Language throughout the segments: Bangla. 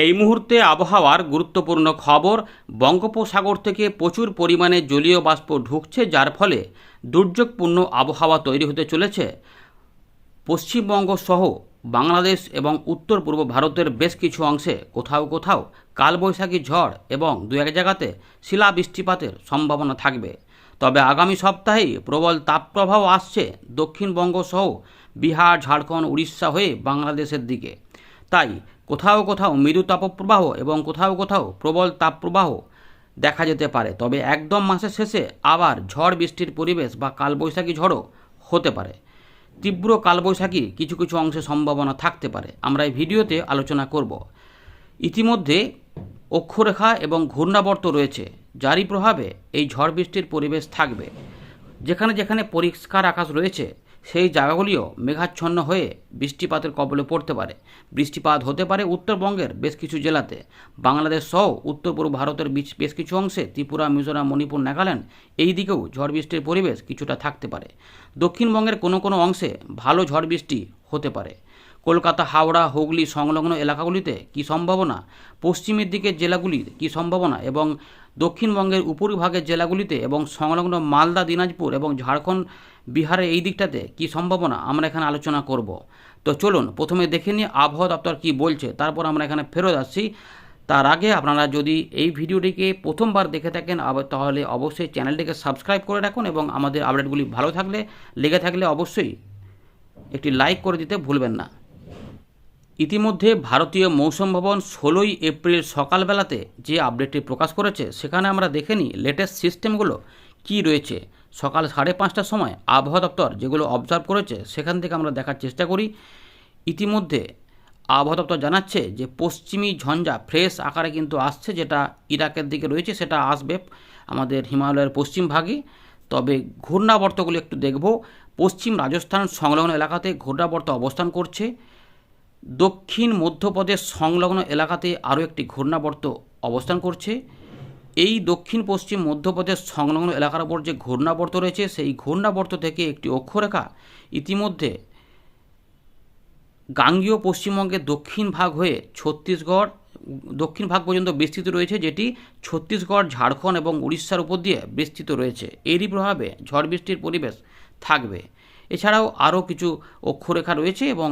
এই মুহূর্তে আবহাওয়ার গুরুত্বপূর্ণ খবর, বঙ্গোপসাগর থেকে প্রচুর পরিমাণে জলীয় বাষ্প ঢুকছে, যার ফলে দুর্যোগপূর্ণ আবহাওয়া তৈরি হতে চলেছে। পশ্চিমবঙ্গ সহ বাংলাদেশ এবং উত্তর পূর্ব ভারতের বেশ কিছু অংশে কোথাও কোথাও কালবৈশাখী ঝড় এবং দু এক জায়গাতে শিলা বৃষ্টিপাতের সম্ভাবনা থাকবে। তবে আগামী সপ্তাহেই প্রবল তাপপ্রবাহ আসছে দক্ষিণবঙ্গ সহ বিহার, ঝাড়খণ্ড, উড়িষ্যা হয়ে বাংলাদেশের দিকে। তাই কোথাও কোথাও মৃদু তাপপ্রবাহ এবং কোথাও কোথাও প্রবল তাপপ্রবাহ দেখা যেতে পারে, তবে একদম মাসের শেষে আবার ঝড় বৃষ্টির পরিবেশ বা কালবৈশাখী ঝড়ও হতে পারে। তীব্র কালবৈশাখী কিছু কিছু অংশে সম্ভাবনা থাকতে পারে। আমরা এই ভিডিওতে আলোচনা করব। ইতিমধ্যে অক্ষরেখা এবং ঘূর্ণাবর্ত রয়েছে, যারই প্রভাবে এই ঝড় বৃষ্টির পরিবেশ থাকবে। যেখানে যেখানে পরিষ্কার আকাশ রয়েছে সেই জায়গাগুলিও মেঘাচ্ছন্ন হয়ে বৃষ্টিপাতের কবলে পড়তে পারে। বৃষ্টিপাত হতে পারে উত্তরবঙ্গের বেশ কিছু জেলাতে। বাংলাদেশ সহ উত্তর পূর্ব ভারতের বেশ কিছু অংশে ত্রিপুরা, মিজোরাম, মণিপুর, নাগাল্যান্ড এই দিকেও ঝড় বৃষ্টির পরিবেশ কিছুটা থাকতে পারে। দক্ষিণবঙ্গের কোনো কোনো অংশে ভালো ঝড় বৃষ্টি হতে পারে। কলকাতা, হাওড়া, হুগলি সংলগ্ন এলাকাগুলিতে কী সম্ভাবনা? পশ্চিমের দিকের জেলাগুলি কী সম্ভাবনা? এবং দক্ষিণবঙ্গের উপরিভাগের জেলাগুলিতে এবং সংলগ্ন মালদা, দিনাজপুর এবং ঝাড়খণ্ড বিহারের এই দিকটাতে কী সম্ভাবনা? আমরা এখানে আলোচনা করব। তো চলুন, প্রথমে দেখে নিই আবহাওয়া দপ্তর কী বলছে। তারপর আমরা এখানে ফেরত আসছি। তার আগে আপনারা যদি এই ভিডিওটিকে প্রথমবার দেখে থাকেন তাহলে অবশ্যই চ্যানেলটিকে সাবস্ক্রাইব করে রাখুন এবং আমাদের আপডেটগুলি ভালো থাকলে, লেগে থাকলে অবশ্যই একটি লাইক করে দিতে ভুলবেন না। ইতিমধ্যে ভারতীয় মৌসুম ভবন ষোলোই এপ্রিল সকালবেলাতে যে আপডেটটি প্রকাশ করেছে, সেখানে আমরা দেখে নিই লেটেস্ট সিস্টেমগুলো কি রয়েছে। সকাল সাড়ে পাঁচটার সময় আবহাওয়া দপ্তর যেগুলো অবজার্ভ করেছে, সেখান থেকে আমরা দেখার চেষ্টা করি। ইতিমধ্যে আবহাওয়া দপ্তর জানাচ্ছে যে, পশ্চিমী ঝঞ্ঝা ফ্রেশ আকারে কিন্তু আসছে, যেটা ইরাকের দিকে রয়েছে, সেটা আসবে আমাদের হিমালয়ের পশ্চিম ভাগে। তবে ঘূর্ণাবর্তগুলো একটু দেখব। পশ্চিম রাজস্থান সংলগ্ন এলাকাতে ঘূর্ণাবর্ত অবস্থান করছে। দক্ষিণ মধ্যপ্রদেশ সংলগ্ন এলাকাতে আরও একটি ঘূর্ণাবর্ত অবস্থান করছে। এই দক্ষিণ পশ্চিম মধ্যপ্রদেশ সংলগ্ন এলাকার উপর যে ঘূর্ণাবর্ত রয়েছে, সেই ঘূর্ণাবর্ত থেকে একটি অক্ষরেখা ইতিমধ্যে গাঙ্গীয় পশ্চিমবঙ্গের দক্ষিণ ভাগ হয়ে ছত্তিশগড়, দক্ষিণ ভাগ পর্যন্ত বিস্তৃত রয়েছে, যেটি ছত্তিশগড়, ঝাড়খণ্ড এবং উড়িষ্যার উপর দিয়ে বিস্তৃত রয়েছে। এরই প্রভাবে ঝড় বৃষ্টির পরিবেশ থাকবে। এছাড়াও আরও কিছু অক্ষরেখা রয়েছে এবং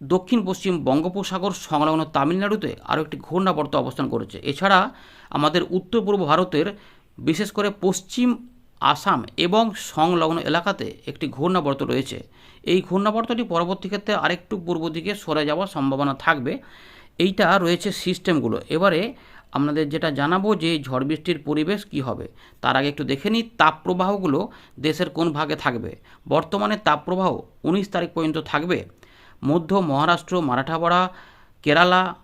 দক্ষিণ পশ্চিম বঙ্গোপসাগর সংলগ্ন তামিলনাড়ুতে আরও একটি ঘূর্ণাবর্ত অবস্থান করেছে। এছাড়া আমাদের উত্তর পূর্ব ভারতের, বিশেষ করে পশ্চিম আসাম এবং সংলগ্ন এলাকাতে একটি ঘূর্ণাবর্ত রয়েছে। এই ঘূর্ণাবর্তটি পরবর্তী ক্ষেত্রে আরেকটু পূর্ব দিকে সরে যাওয়ার সম্ভাবনা থাকবে। এইটা রয়েছে সিস্টেমগুলো। এবারে আপনাদের যেটা জানাব যে ঝড় বৃষ্টির পরিবেশ কি হবে, তার আগে একটু দেখে নিই তাপপ্রবাহগুলো দেশের কোন ভাগে থাকবে। বর্তমানে তাপপ্রবাহ উনিশ তারিখ পর্যন্ত থাকবে। মধ্য মহারাষ্ট্র মারাঠাপাড়া কেরালা,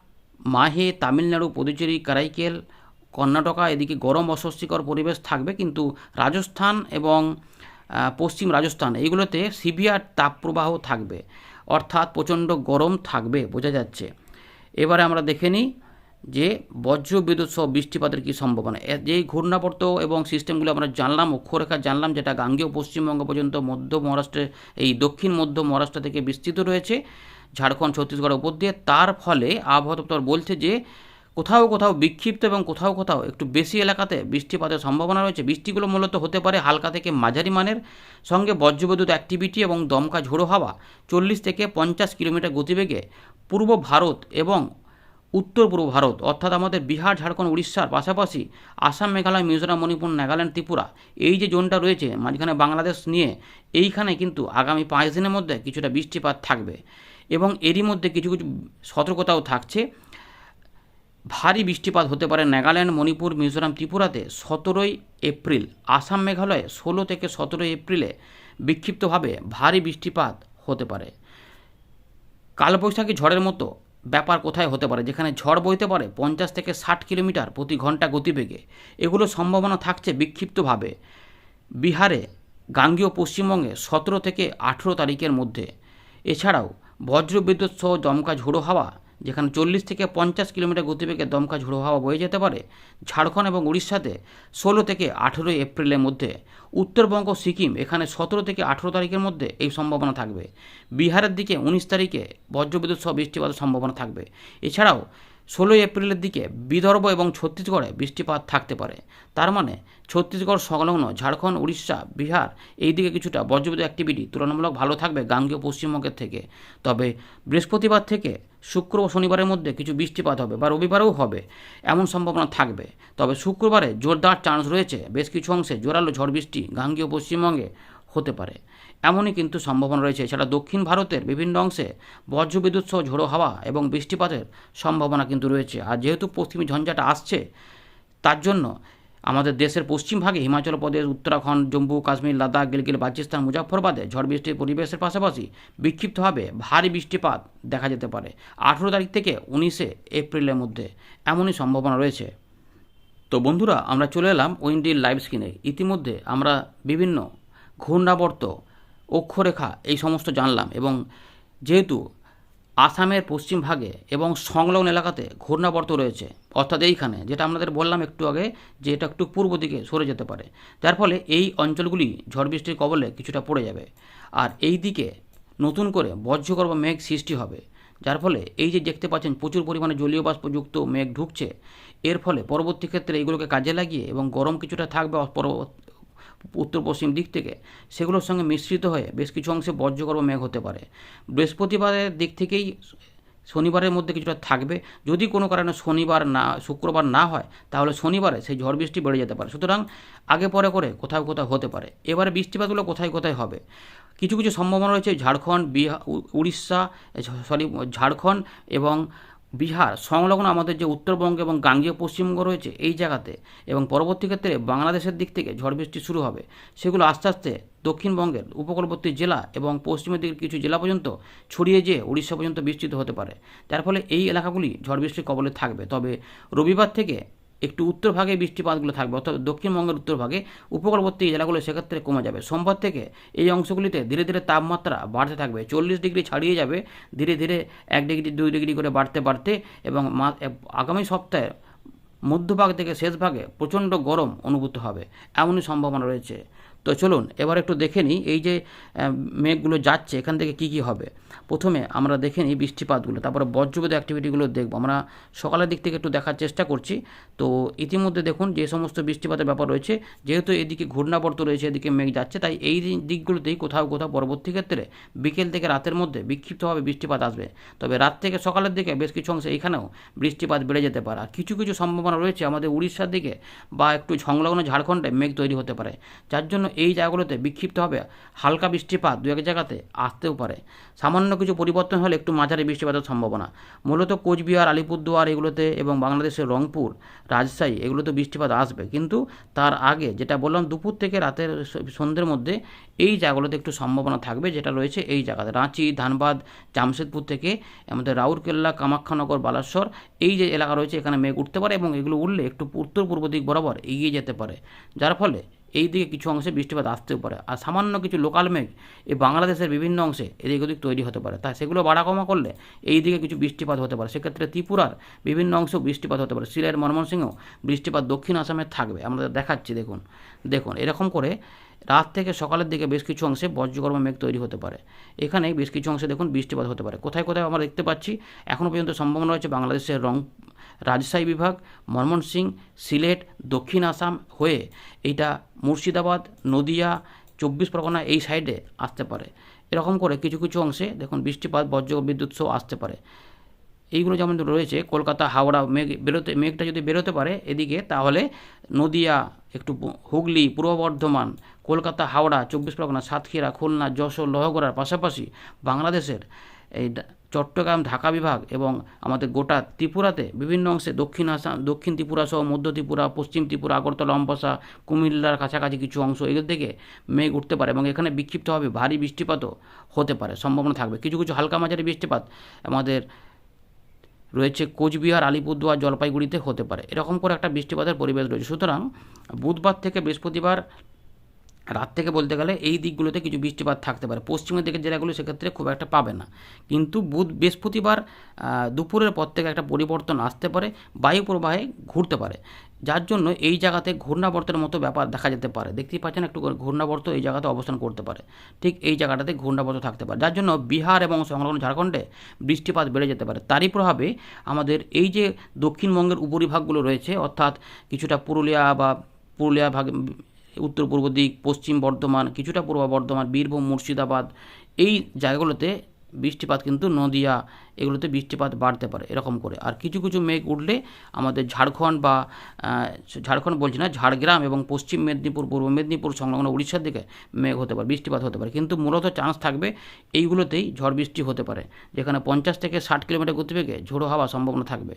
মাহে, তামিলনাড়ু, পুদুচেরি, কারাইকেল, কর্ণাটকা, এদিকে গরম অস্বস্তিকর পরিবেশ থাকবে, কিন্তু রাজস্থান এবং পশ্চিম রাজস্থান এইগুলোতে সিভিয়ার তাপপ্রবাহ থাকবে। অর্থাৎ প্রচণ্ড গরম থাকবে, বোঝা যাচ্ছে। এবারে আমরা দেখে নিই যে বজ্র বিদ্যুৎ সহ বৃষ্টিপাতের কী সম্ভাবনা? যেই ঘূর্ণাবর্ত এবং সিস্টেমগুলো আমরা জানলাম, অক্ষরেখা জানলাম, যেটা গাঙ্গেয় পশ্চিমবঙ্গ পর্যন্ত মধ্য মহারাষ্ট্রে এই দক্ষিণ মধ্য মহারাষ্ট্র থেকে বিস্তৃত রয়েছে, ঝাড়খণ্ড, ছত্তিশগড়ের উপর দিয়ে। তার ফলে আবহাওয়া দপ্তর বলছে যে কোথাও কোথাও বিক্ষিপ্ত এবং কোথাও কোথাও একটু বেশি এলাকাতে বৃষ্টিপাতের সম্ভাবনা রয়েছে। বৃষ্টিগুলো মূলত হতে পারে হালকা থেকে মাঝারি মানের। সঙ্গে বজ্রবিদ্যুৎ অ্যাক্টিভিটি এবং দমকা ঝোড়ো হাওয়া চল্লিশ থেকে পঞ্চাশ কিলোমিটার গতিবেগে পূর্ব ভারত এবং উত্তর পূর্ব ভারত, অর্থাৎ আমাদের বিহার, ঝাড়খণ্ড, উড়িষ্যার পাশাপাশি আসাম, মেঘালয়, মিজোরাম, মণিপুর, নাগাল্যান্ড, ত্রিপুরা। এই যে জোনটা রয়েছে, মাঝখানে বাংলাদেশ নিয়ে, এইখানে কিন্তু আগামী পাঁচ দিনের মধ্যে কিছুটা বৃষ্টিপাত থাকবে। এবং এরই মধ্যে কিছু কিছু সতর্কতাও থাকছে। ভারী বৃষ্টিপাত হতে পারে নাগাল্যান্ড, মণিপুর, মিজোরাম, ত্রিপুরাতে সতেরোই এপ্রিল। আসাম, মেঘালয়ে ষোলো থেকে সতেরোই এপ্রিলে বিক্ষিপ্তভাবে ভারী বৃষ্টিপাত হতে পারে। কালবৈশাখী ঝড়ের মতো ব্যাপার কোথায় হতে পারে? যেখানে ঝড় বইতে পারে পঞ্চাশ থেকে ষাট কিলোমিটার প্রতি ঘণ্টা গতিবেগে। এগুলো সম্ভাবনা থাকছে বিক্ষিপ্তভাবে। বিহারে গাঙ্গীয় পশ্চিমবঙ্গে সতেরো থেকে আঠেরো তারিখের মধ্যে। এছাড়াও বজ্রবিদ্যুৎ সহ জমকা ঝোড়ো হাওয়া যেখানে চল্লিশ থেকে পঞ্চাশ কিলোমিটার গতিবেগে দমকা ঝোড়ো হাওয়া বয়ে যেতে পারে, ঝাড়খণ্ড এবং উড়িষ্যাতে ষোলো থেকে আঠেরোই এপ্রিলের মধ্যে। উত্তরবঙ্গ সিকিম এখানে সতেরো থেকে আঠেরো তারিখের মধ্যে এই সম্ভাবনা থাকবে। বিহারের দিকে উনিশ তারিখে বজ্রবিদ্যুৎ সহ বৃষ্টিপাতের সম্ভাবনা থাকবে। এছাড়াও ষোলোই এপ্রিলের দিকে বিদর্ভ এবং ছত্তিশগড়ে বৃষ্টিপাত থাকতে পারে। তার মানে ছত্তিশগড় সংলগ্ন ঝাড়খণ্ড, উড়িষ্যা, বিহার এই দিকে কিছুটা বজ্রবিদ্যুৎ অ্যাক্টিভিটি তুলনামূলক ভালো থাকবে গাঙ্গেয় পশ্চিমবঙ্গের থেকে। তবে বৃহস্পতিবার থেকে শুক্র ও শনিবারের মধ্যে কিছু বৃষ্টিপাত হবে বা রবিবারেও হবে এমন সম্ভাবনা থাকবে। তবে শুক্রবারে জোরদার চান্স রয়েছে। বেশ কিছু অংশে জোরালো ঝড় বৃষ্টি গাঙ্গেয় পশ্চিমবঙ্গে হতে পারে। এমনই কিন্তু সম্ভাবনা রয়েছে। এছাড়া দক্ষিণ ভারতের বিভিন্ন অংশে বজ্রবিদ্যুৎ সহ ঝোড়ো হাওয়া এবং বৃষ্টিপাতের সম্ভাবনা কিন্তু রয়েছে। আর যেহেতু পশ্চিমী ঝঞ্ঝাটা আসছে, তার জন্য আমাদের দেশের পশ্চিম ভাগে হিমাচল প্রদেশ, উত্তরাখণ্ড, জম্মু, কাশ্মীর, লাদাখ, গিলগিল বালচিস্তান মুজাফরবাদে ঝড় বৃষ্টির পরিবেশের পাশাপাশি বিক্ষিপ্তভাবে ভারী বৃষ্টিপাত দেখা যেতে পারে আঠেরো তারিখ থেকে উনিশে এপ্রিলের মধ্যে। এমনই সম্ভাবনা রয়েছে। তো বন্ধুরা, আমরা চলে এলাম উইন্ডির লাইভ স্ক্রিনে ইতিমধ্যে আমরা বিভিন্ন ঘূর্ণাবর্ত অক্ষরেখা, এই সমস্ত জানলাম এবং যেহেতু আসামের পশ্চিম ভাগে এবং সংলগ্ন এলাকাতে ঘূর্ণাবর্ত রয়েছে, অর্থাৎ এইখানে, যেটা আমাদের বললাম একটু আগে যে এটা একটু পূর্ব দিকে সরে যেতে পারে, যার ফলে এই অঞ্চলগুলি ঝড় বৃষ্টির কবলে কিছুটা পড়ে যাবে। আর এই দিকে নতুন করে বজ্রগর্ভ মেঘ সৃষ্টি হবে, যার ফলে এই যে দেখতে পাচ্ছেন প্রচুর পরিমাণে জলীয় বাষ্পযুক্ত মেঘ ঢুকছে, এর ফলে পরবর্তী ক্ষেত্রে এগুলোকে কাজে লাগিয়ে এবং গরম কিছুটা থাকবে উত্তর পশ্চিম দিক থেকে, সেগুলোর সঙ্গে মিশ্রিত হয়ে বেশ কিছু অংশে বজ্রগর্ভ মেঘ হতে পারে। বৃহস্পতিবারের দিক থেকেই শনিবারের মধ্যে কিছুটা থাকবে। যদি কোনো কারণে শনিবার না, শুক্রবার না হয়, তাহলে শনিবারে সেই ঝড় বৃষ্টি বেড়ে যেতে পারে। সুতরাং আগে পরে করে কোথাও কোথাও হতে পারে। এবারে বৃষ্টিপাতগুলো কোথায় কোথায় হবে? কিছু কিছু সম্ভাবনা রয়েছে, ঝাড়খণ্ড, বিহার উড়িষ্যা সরি, ঝাড়খণ্ড এবং বিহার, সংলগ্ন আমাদের যে উত্তরবঙ্গ এবং গাঙ্গীয় পশ্চিমবঙ্গ রয়েছে এই জায়গাতে এবং পরবর্তী ক্ষেত্রে বাংলাদেশের দিক থেকে ঝড় বৃষ্টি শুরু হবে। সেগুলো আস্তে আস্তে দক্ষিণবঙ্গের উপকূলবর্তী জেলা এবং পশ্চিমের দিকের কিছু জেলা পর্যন্ত ছড়িয়ে যেয়ে উড়িষ্যা পর্যন্ত বিস্তৃত হতে পারে। তার ফলে এই এলাকাগুলি ঝড় বৃষ্টির কবলে থাকবে। তবে রবিবার থেকে একটু উত্তরভাগে বৃষ্টিপাতগুলো থাকবে, অর্থাৎ দক্ষিণবঙ্গের উত্তর ভাগে উপকূলবর্তী জেলাগুলো সেক্ষেত্রে কমে যাবে। সোমবার থেকে এই অংশগুলিতে ধীরে ধীরে তাপমাত্রা বাড়তে থাকবে। চল্লিশ ডিগ্রি ছাড়িয়ে যাবে, ধীরে ধীরে এক ডিগ্রি, দুই ডিগ্রি করে বাড়তে বাড়তে এবং আগামী সপ্তাহে মধ্যভাগ থেকে শেষ ভাগে প্রচণ্ড গরম অনুভূত হবে, এমনই সম্ভাবনা রয়েছে। তো চলুন, এবার একটু দেখে নিই এই যে মেঘগুলো যাচ্ছে, এখান থেকে কি কি হবে। প্রথমে আমরা দেখে নিই বৃষ্টিপাতগুলো, তারপরে বজ্রবিদ্যুৎ অ্যাক্টিভিটিগুলো দেখব। আমরা সকালের দিক থেকে একটু দেখার চেষ্টা করছি। তো ইতিমধ্যে দেখুন যে সমস্ত বৃষ্টিপাতের ব্যাপার রয়েছে, যেহেতু এদিকে ঘূর্ণাবর্ত রয়েছে, এদিকে মেঘ যাচ্ছে, তাই এই দিকগুলোতেই কোথাও কোথাও পরবর্তী ক্ষেত্রে বিকেল থেকে রাতের মধ্যে বিক্ষিপ্তভাবে বৃষ্টিপাত আসবে। তবে রাত থেকে সকালের দিকে বেশ কিছু অংশে এখানেও বৃষ্টিপাত বেড়ে যেতে পারে। কিছু কিছু সম্ভাবনা রয়েছে আমাদের উড়িষ্যার দিকে, বা একটু সংলগ্ন ঝাড়খণ্ডে মেঘ তৈরি হতে পারে। যার জন্য এই জায়গাগুলোতে বিক্ষিপ্তভাবে হালকা বৃষ্টিপাত দু এক জায়গাতে আসতেও পারে। সামান্য কিছু পরিবর্তন হলে একটু মাঝারি বৃষ্টিপাতের সম্ভাবনা। মূলত কোচবিহার, আলিপুরদুয়ার এগুলোতে এবং বাংলাদেশের রংপুর, রাজশাহী এগুলোতে বৃষ্টিপাত আসবে। কিন্তু তার আগে যেটা বললাম, দুপুর থেকে রাতের সন্ধ্যের মধ্যে এই জায়গাগুলোতে একটু সম্ভাবনা থাকবে যেটা রয়েছে এই জায়গাতে। রাঁচি, ধানবাদ, জামশেদপুর থেকে আমাদের রাউরকেল্লা, কামাখ্যানগর, বালাসর এই যে এলাকা রয়েছে এখানে মেঘ উঠতে পারে এবং এগুলো উঠলে একটু উত্তর পূর্ব দিক বরাবর এগিয়ে যেতে পারে। যার ফলে এই দিকে কিছু অংশে বৃষ্টিপাত আসতেও পারে। আর সামান্য কিছু লোকাল মেঘ এই বাংলাদেশের বিভিন্ন অংশে এদিক ওদিক তৈরি হতে পারে। তাই সেগুলো বাড়া কমা করলে এই দিকে কিছু বৃষ্টিপাত হতে পারে। সেক্ষেত্রে ত্রিপুরার বিভিন্ন অংশেও বৃষ্টিপাত হতে পারে। সিলেট ময়মনসিংহ বৃষ্টিপাত দক্ষিণ আসামে থাকবে। আমরা দেখাচ্ছি, দেখুন দেখুন, এরকম করে রাত থেকে সকালের দিকে বেশ কিছু অংশে বজ্রকর্ম মেঘ তৈরি হতে পারে। এখানে বেশ কিছু অংশে দেখুন বৃষ্টিপাত হতে পারে। কোথায় কোথায় আমরা দেখতে পাচ্ছি এখনও পর্যন্ত সম্ভাবনা রয়েছে বাংলাদেশের রং রাজশাহী বিভাগ ময়মনসিংহ সিলেট, দক্ষিণ আসাম হয়ে এইটা মুর্শিদাবাদ, নদিয়া, চব্বিশ পরগনা এই সাইডে আসতে পারে। এরকম করে কিছু কিছু অংশে দেখুন বৃষ্টিপাত, বজ্র, বিদ্যুৎ সহ আসতে পারে। এইগুলো যেমন রয়েছে, কলকাতা, হাওড়া, মেঘ বেরোতে, মেঘটা যদি বেরোতে পারে এদিকে, তাহলে নদিয়া, একটু হুগলি, পূর্ব বর্ধমান, কলকাতা, হাওড়া, চব্বিশ পরগনা, সাতক্ষীরা, খুলনা, যশোর, লহগড়ার পাশাপাশি বাংলাদেশের এই চট্টগ্রাম, ঢাকা বিভাগ এবং আমাদের গোটা ত্রিপুরাতে বিভিন্ন অংশে দক্ষিণ আসাম দক্ষিণ ত্রিপুরা সহ মধ্য ত্রিপুরা, পশ্চিম ত্রিপুরা, আগরতলা, অম্বাসা, কুমিল্লার কাছাকাছি কিছু অংশ এগুলো থেকে মেঘ উঠতে পারে এবং এখানে বিক্ষিপ্তভাবে ভারী বৃষ্টিপাতও হতে পারে, সম্ভাবনা থাকবে। কিছু কিছু হালকা মাঝারি বৃষ্টিপাত আমাদের রয়েছে কোচবিহার, আলিপুরদুয়ার, জলপাইগুড়িতে হতে পারে। এরকম করে একটা বৃষ্টিপাতের পরিবেশ রয়েছে। সুতরাং বুধবার থেকে বৃহস্পতিবার রাত থেকে বলতে গেলে এই দিকগুলোতে কিছু বৃষ্টিপাত থাকতে পারে। পশ্চিমের দিকের জেলাগুলো সেক্ষেত্রে খুব একটা পাবে না। কিন্তু বুধ, বৃহস্পতিবার দুপুরের পর থেকে একটা পরিবর্তন আসতে পারে, বায়ু প্রবাহে ঘুরতে পারে। যার জন্য এই জায়গাতে ঘূর্ণাবর্তের মতো ব্যাপার দেখা যেতে পারে। দেখতেই পাচ্ছেন একটু ঘূর্ণাবর্ত এই জায়গাতে অবস্থান করতে পারে। ঠিক এই জায়গাটাতে ঘূর্ণাবর্ত থাকতে পারে। যার জন্য বিহার এবং সংলগ্ন ঝাড়খণ্ডে বৃষ্টিপাত বেড়ে যেতে পারে। তারই প্রভাবে আমাদের এই যে দক্ষিণবঙ্গের উপরিভাগগুলো রয়েছে, অর্থাৎ কিছুটা পুরুলিয়া বা পুরুলিয়া ভাগ উত্তর পূর্ব দিক, পশ্চিম বর্ধমান, কিছুটা পূর্ব বর্ধমান, বীরভূম, মুর্শিদাবাদ, এই জায়গাগুলোতে বৃষ্টিপাত কিন্তু নদিয়া, এগুলোতে বৃষ্টিপাত বাড়তে পারে, এরকম করে। আর কিছু কিছু মেঘ উঠলে আমাদের ঝাড়খণ্ড বা ঝাড়খণ্ড বলছি না, ঝাড়গ্রাম এবং পশ্চিম মেদিনীপুর, পূর্ব মেদিনীপুর সংলগ্ন উড়িষ্যার দিকে মেঘ হতে পারে, বৃষ্টিপাত হতে পারে। কিন্তু মূলত চান্স থাকবে এইগুলোতেই ঝড় বৃষ্টি হতে পারে, যেখানে পঞ্চাশ থেকে ষাট কিলোমিটার গতিবেগে ঝোড়ো হওয়া সম্ভাবনা থাকবে।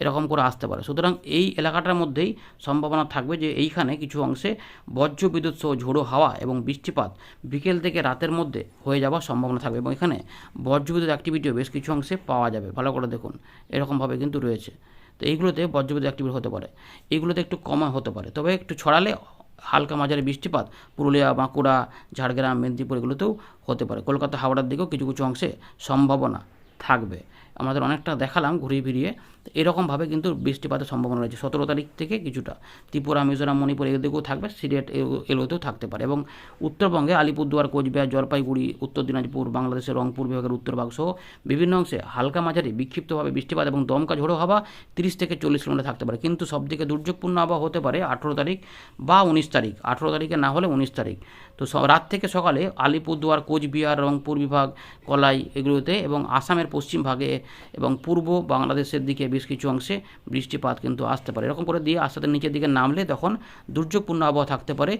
এরকম করে আসতে পারে। সুতরাং এই এলাকাটার মধ্যেই সম্ভাবনা থাকবে যে এইখানে কিছু অংশে বজ্র বিদ্যুৎ সহ ঝোড়ো হাওয়া এবং বৃষ্টিপাত বিকেল থেকে রাতের মধ্যে হয়ে যাওয়ার সম্ভাবনা থাকবে এবং এখানে বজ্রবিদ্যুৎ অ্যাক্টিভিটিও বেশ কিছু অংশে পাওয়া যাবে। ভালো করে দেখুন, এরকমভাবে কিন্তু রয়েছে। তো এইগুলোতে বজ্রবিদ্যুৎ অ্যাক্টিভিটি হতে পারে। এইগুলোতে একটু কমা হতে পারে। তবে একটু ছড়ালে হালকা মাঝারি বৃষ্টিপাত পুরুলিয়া, বাঁকুড়া, ঝাড়গ্রাম, মেদিনীপুর এগুলোতেও হতে পারে। কলকাতা, হাওড়ার দিকেও কিছু কিছু অংশে সম্ভাবনা থাকবে। আমাদের অনেকটা দেখালাম, ঘুরিয়ে ফিরিয়ে এরকমভাবে কিন্তু বৃষ্টিপাতের সম্ভাবনা রয়েছে। সতেরো তারিখ থেকে কিছুটা। ত্রিপুরা, মিজোরাম, মণিপুর এদিকেও থাকবে, সিলেট এ- এগুলোতেও থাকতে পারে এবং উত্তরবঙ্গে আলিপুরদুয়ার, কোচবিহার, জলপাইগুড়ি, উত্তর দিনাজপুর, বাংলাদেশের রংপুর, বিভাগের উত্তরভাগ সহ বিভিন্ন অংশে হালকা মাঝারি বিক্ষিপ্তভাবে বৃষ্টিপাত এবং দমকা ঝোড়ো হাওয়া তিরিশ থেকে চল্লিশ কিলোমিটার থাকতে পারে। কিন্তু সবথেকে দুর্যোগপূর্ণ আবহাওয়া হতে পারে আঠেরো তারিখ বা উনিশ তারিখ। আঠেরো তারিখে না হলে উনিশ তারিখ। তো রাত থেকে সকালে আলিপুরদুয়ার, কোচবিহার, রংপুর বিভাগ, কলাই এগুলোতে এবং আসামের পশ্চিম ভাগে এবং পূর্ব বাংলাদেশের দিকে বেশ কিছু অংশে বৃষ্টিপাত কিন্তু আসতে পারে। এরকম করে দিয়ে আস্তে নিচের দিকে নামলে তখন দুর্যোগপূর্ণ আবহাওয়া থাকতে পারে।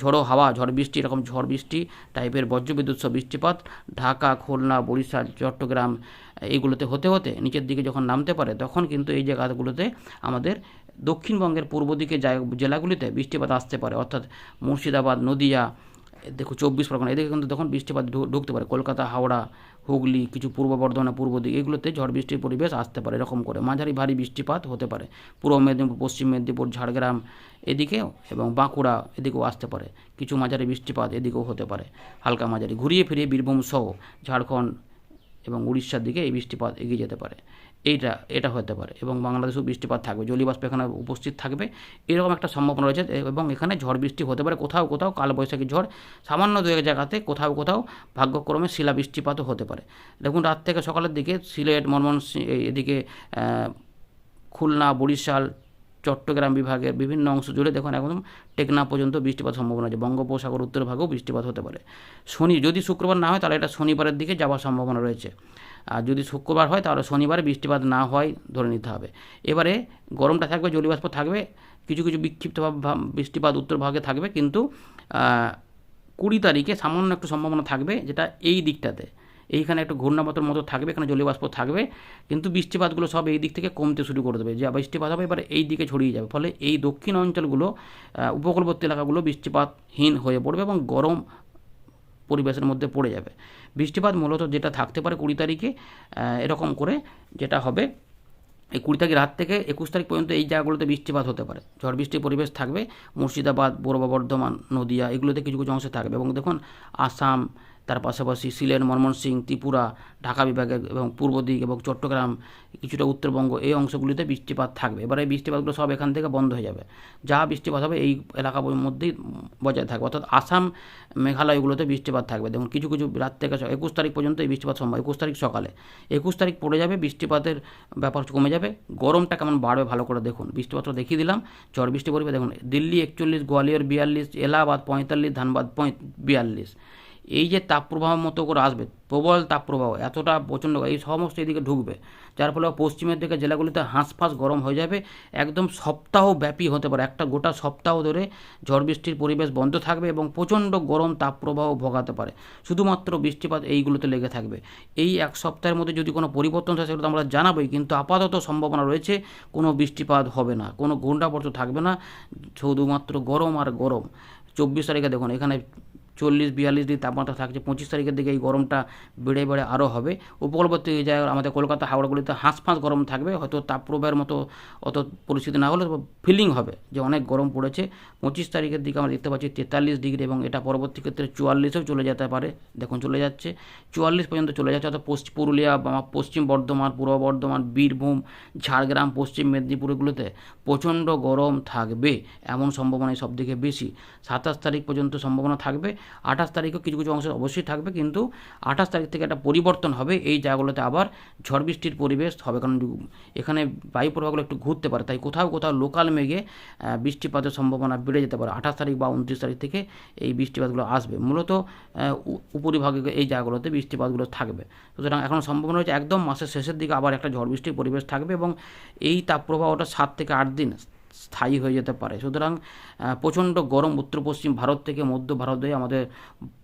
ঝড়ো হাওয়া, ঝড় বৃষ্টি, এরকম ঝড় বৃষ্টি টাইপের বজ্রবিদ্যুৎ সহ বৃষ্টিপাত ঢাকা, খুলনা, বরিশাল, চট্টগ্রাম এইগুলোতে হতে হতে নিচের দিকে যখন নামতে পারে তখন কিন্তু এই জায়গাগুলোতে আমাদের দক্ষিণবঙ্গের পূর্ব দিকে জেলাগুলিতে বৃষ্টিপাত আসতে পারে। অর্থাৎ মুর্শিদাবাদ, নদিয়া দেখো চব্বিশ পরগনা, এদিকে কিন্তু তখন বৃষ্টিপাত ঢুকতে পারে। কলকাতা, হাওড়া, হুগলি, কিছু পূর্ব বর্ধমান পূর্ব দিক, এগুলোতে ঝড় বৃষ্টির পরিবেশ আসতে পারে এরকম করে। মাঝারি ভারী বৃষ্টিপাত হতে পারে। পূর্ব মেদিনীপুর, পশ্চিম মেদিনীপুর, ঝাড়গ্রাম এদিকেও এবং বাঁকুড়া এদিকেও আসতে পারে। কিছু মাঝারি বৃষ্টিপাত এদিকেও হতে পারে। হালকা মাঝারি। ঘুরিয়ে ফিরিয়ে বীরভূম সহ ঝাড়খণ্ড এবং উড়িষ্যার দিকে এই বৃষ্টিপাত এগিয়ে যেতে পারে। এইটা, এটা হতে পারে এবং বাংলাদেশেও বৃষ্টিপাত থাকবে জলীয়বাষ্প এখানে উপস্থিত থাকবে, এরকম একটা সম্ভাবনা রয়েছে এবং এখানে ঝড় বৃষ্টি হতে পারে, কোথাও কোথাও কালবৈশাখী ঝড় সামান্য দু এক জায়গাতে কোথাও কোথাও ভাগ্যক্রমে শিলা বৃষ্টিপাতও হতে পারে। দেখুন, রাত থেকে সকালের দিকে সিলেট, ময়মনসিংহ এই- এদিকে খুলনা, বরিশাল, চট্টগ্রাম বিভাগের বিভিন্ন অংশ জুড়ে দেখুন একদম টেকনা পর্যন্ত বৃষ্টিপাত সম্ভাবনা আছে। বঙ্গোপসাগর, উত্তর ভাগেও বৃষ্টিপাত হতে পারে। শনি, যদি শুক্রবার না হয়, তাহলে এটা শনিবারের দিকে যাওয়ার সম্ভাবনা রয়েছে। আর যদি শুক্রবার হয়, তাহলে শনিবারে বৃষ্টিপাত না হয় ধরে নিতে হবে। এবারে গরমটা থাকবে জলীয়বাষ্প থাকবে, কিছু কিছু বিক্ষিপ্তভাবে বৃষ্টিপাত উত্তর ভাগে থাকবে, কিন্তু কুড়ি তারিখে সামান্য একটু সম্ভাবনা থাকবে যেটা এই দিকটাতে। এইখানে একটু ঘূর্ণাবতর মতো থাকবে, এখানে জলীয়বাষ্প থাকবে, কিন্তু বৃষ্টিপাতগুলো সব এই দিক থেকে কমতে শুরু করে দেবে। যা বৃষ্টিপাত হবে, এবার এই দিকে ছড়িয়ে যাবে। ফলে এই দক্ষিণ অঞ্চলগুলো উপকূলবর্তী এলাকাগুলো বৃষ্টিপাতহীন হয়ে পড়বে এবং গরম পরিবেশের মধ্যে পড়ে যাবে। বৃষ্টিপাত মূলত যেটা থাকতে পারে কুড়ি তারিখে এরকম করে যেটা হবে, এই কুড়ি তারিখ রাত থেকে একুশ তারিখ পর্যন্ত এই জায়গাগুলোতে বৃষ্টিপাত হতে পারে। ঝড় বৃষ্টির পরিবেশ থাকবে, মুর্শিদাবাদ, পূর্ব বর্ধমান, নদিয়া, এগুলোতে কিছু কিছু অংশে থাকবে। এবং দেখুন, আসাম তার পাশাপাশি সিলেট ময়মনসিংহ ত্রিপুরা, ঢাকা বিভাগে এবং পূর্ব দিক এবং চট্টগ্রাম, কিছুটা উত্তরবঙ্গ এই অংশগুলিতে বৃষ্টিপাত থাকবে। এবার এই বৃষ্টিপাতগুলো সব এখান থেকে বন্ধ হয়ে যাবে। যা বৃষ্টিপাত হবে এই এলাকার মধ্যেই বজায় থাকবে। অর্থাৎ আসাম, মেঘালয় এগুলোতে বৃষ্টিপাত থাকবে। দেখুন, কিছু কিছু রাত থেকে একুশ তারিখ পর্যন্ত এই বৃষ্টিপাত সম্ভব। একুশ তারিখ সকালে। একুশ তারিখ পড়ে যাবে, বৃষ্টিপাতের ব্যাপার কমে যাবে। গরমটা কেমন বাড়বে ভালো করে দেখুন। বৃষ্টিপাতটা দেখিয়ে দিলাম। ঝড় বৃষ্টি পড়বে, দেখুন, দিল্লি একচল্লিশ, গোয়ালিয়র বিয়াল্লিশ, এলাহাবাদ পঁয়তাল্লিশ, ধানবাদ পঁয়, বিয়াল্লিশ। এই যে তাপপ্রবাহ মতো করে আসবে, প্রবল তাপপ্রবাহ, এতটা প্রচণ্ড এই সমস্ত এদিকে ঢুকবে, যার ফলে পশ্চিমের দিকে জেলাগুলিতে হাঁসফাঁস গরম হয়ে যাবে, একদম সপ্তাহব্যাপী হতে পারে, একটা গোটা সপ্তাহ ধরে ঝড় বৃষ্টির পরিবেশ বন্ধ থাকবে এবং প্রচণ্ড গরম তাপপ্রবাহ ভোগাতে পারে, শুধুমাত্র বৃষ্টিপাত এইগুলোতে লেগে থাকবে। এই এক সপ্তাহের মধ্যে যদি কোনো পরিবর্তন হয় সেগুলো আমরা জানাবোই, কিন্তু আপাতত সম্ভাবনা রয়েছে, কোনো বৃষ্টিপাত হবে না, কোনো ঘূর্ণাবর্ত থাকবে না, শুধুমাত্র গরম আর গরম। চব্বিশ তারিখে দেখুন, এখানে চল্লিশ বিয়াল্লিশ ডিগ্রি তাপমাত্রা থাকছে। পঁচিশ তারিখের দিকে এই গরমটা বেড়ে বেড়ে আরও হবে। উপকূলবর্তী জায়গায় আমাদের কলকাতা, হাওড়াগুলিতে হাঁসফাঁস গরম থাকবে। হয়তো তাপপ্রবাহের মতো অত পরিস্থিতি না হলে ফিলিং হবে যে অনেক গরম পড়েছে। পঁচিশ তারিখের দিকে আমরা দেখতে পাচ্ছি তেতাল্লিশ ডিগ্রি এবং এটা পরবর্তী ক্ষেত্রে চুয়াল্লিশেও চলে যেতে পারে। দেখুন, চলে যাচ্ছে। চুয়াল্লিশ পর্যন্ত চলে যাচ্ছে। অর্থাৎ পশ্চিম পুরুলিয়া, বা পশ্চিম বর্ধমান, পূর্ব বর্ধমান, বীরভূম, ঝাড়গ্রাম, পশ্চিম মেদিনীপুরগুলোতে প্রচণ্ড গরম থাকবে। এমন সম্ভাবনাই সব থেকে বেশি। সাতাশ তারিখ পর্যন্ত সম্ভাবনা থাকবে। আঠাশ তারিখও কিছু কিছু অংশ অবশ্যই থাকবে, কিন্তু আঠাশ তারিখ থেকে একটা পরিবর্তন হবে। এই জায়গাগুলোতে আবার ঝড় বৃষ্টির পরিবেশ হবে, কারণ এখানে বায়ু প্রবাহগুলো একটু ঘুরতে পারে, তাই কোথাও কোথাও লোকাল মেঘে বৃষ্টিপাতের সম্ভাবনা বেড়ে যেতে পারে। আঠাশ তারিখ বা উনত্রিশ তারিখ থেকে এই বৃষ্টিপাতগুলো আসবে। মূলত উপরিভাগে এই জায়গাগুলোতে বৃষ্টিপাতগুলো থাকবে। সুতরাং এখন সম্ভাবনা হচ্ছে একদম মাসের শেষের দিকে আবার একটা ঝড় বৃষ্টির পরিবেশ থাকবে এবং এই তাপপ্রবাহটা সাত থেকে আট দিন স্থায়ী হয়ে যেতে পারে। সুতরাং প্রচণ্ড গরম উত্তর পশ্চিম ভারত থেকে মধ্য ভারতে আমাদের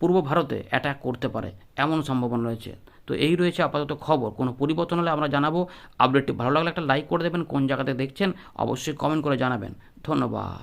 পূর্ব ভারতে অ্যাটাক করতে পারে, এমন সম্ভাবনা রয়েছে। তো এই রয়েছে আপাতত খবর। কোনো পরিবর্তন হলে আমরা জানাব। আপডেটটি ভালো লাগলে একটা লাইক করে দেবেন। কোন জায়গাতে দেখছেন, অবশ্যই কমেন্ট করে জানাবেন। ধন্যবাদ।